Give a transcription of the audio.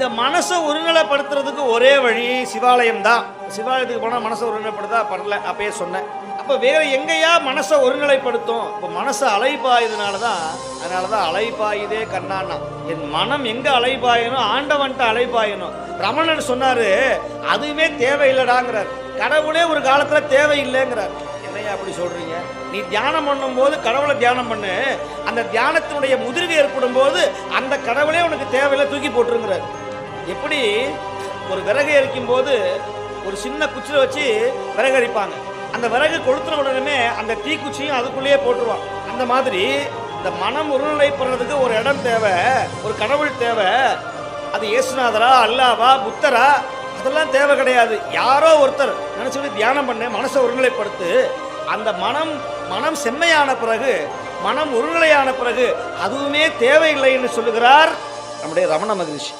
இந்த மனசை ஒருநிலைப்படுத்துறதுக்கு ஒரே வழி சிவாலயம் தான் சிவாலயத்துக்கு போனால் மனசை ஒருநிலைப்படுத்தா பண்ணல அப்பயே சொன்னேன். அப்போ வேற எங்கேயா மனசை ஒருநிலைப்படுத்தும்? இப்போ மனசை அலைப்பாயதுனால தான் அதனால தான் அலைப்பாயுதே கண்ணாண்ணா என் மனம் எங்கே அலைப்பாயணும் ஆண்டவன்ட்ட அலைப்பாயணும் ரமணன் சொன்னார் அதுவுமே தேவையில்லடாங்கிறார். கடவுளே ஒரு காலத்தில் தேவையில்லைங்கிறார். என்னையா அப்படி சொல்கிறீங்க நீ தியானம் பண்ணும்போது கடவுளை தியானம் பண்ணு. அந்த தியானத்தினுடைய முதிர்வு ஏற்படும் போது அந்த கடவுளே உனக்கு தேவையில்லை தூக்கி போட்டுருங்கிறார். எப்படி ஒரு விறகு எரிக்கும் போது ஒரு சின்ன குச்சியில் வச்சு விறகு எரிப்பாங்க. அந்த விறகு கொளுத்துன உடனே அந்த தீக்குச்சியும் அதுக்குள்ளேயே போட்டுருவான். அந்த மாதிரி இந்த மனம் ஒருநிலைப்படுறதுக்கு ஒரு இடம் தேவை ஒரு கடவுள் தேவை. அது இயேசுநாதரா அல்லாவா புத்தரா? அதெல்லாம் தேவை கிடையாது. யாரோ ஒருத்தர் நினச்சிட்டு தியானம் பண்ண மனசை ஒருநிலைப்படுத்து அந்த மனம் மனம் செம்மையான பிறகு மனம் ஒருநிலையான பிறகு அதுவுமே தேவையில்லை என்று சொல்லுகிறார் நம்முடைய ரமண மகிழ்ச்சி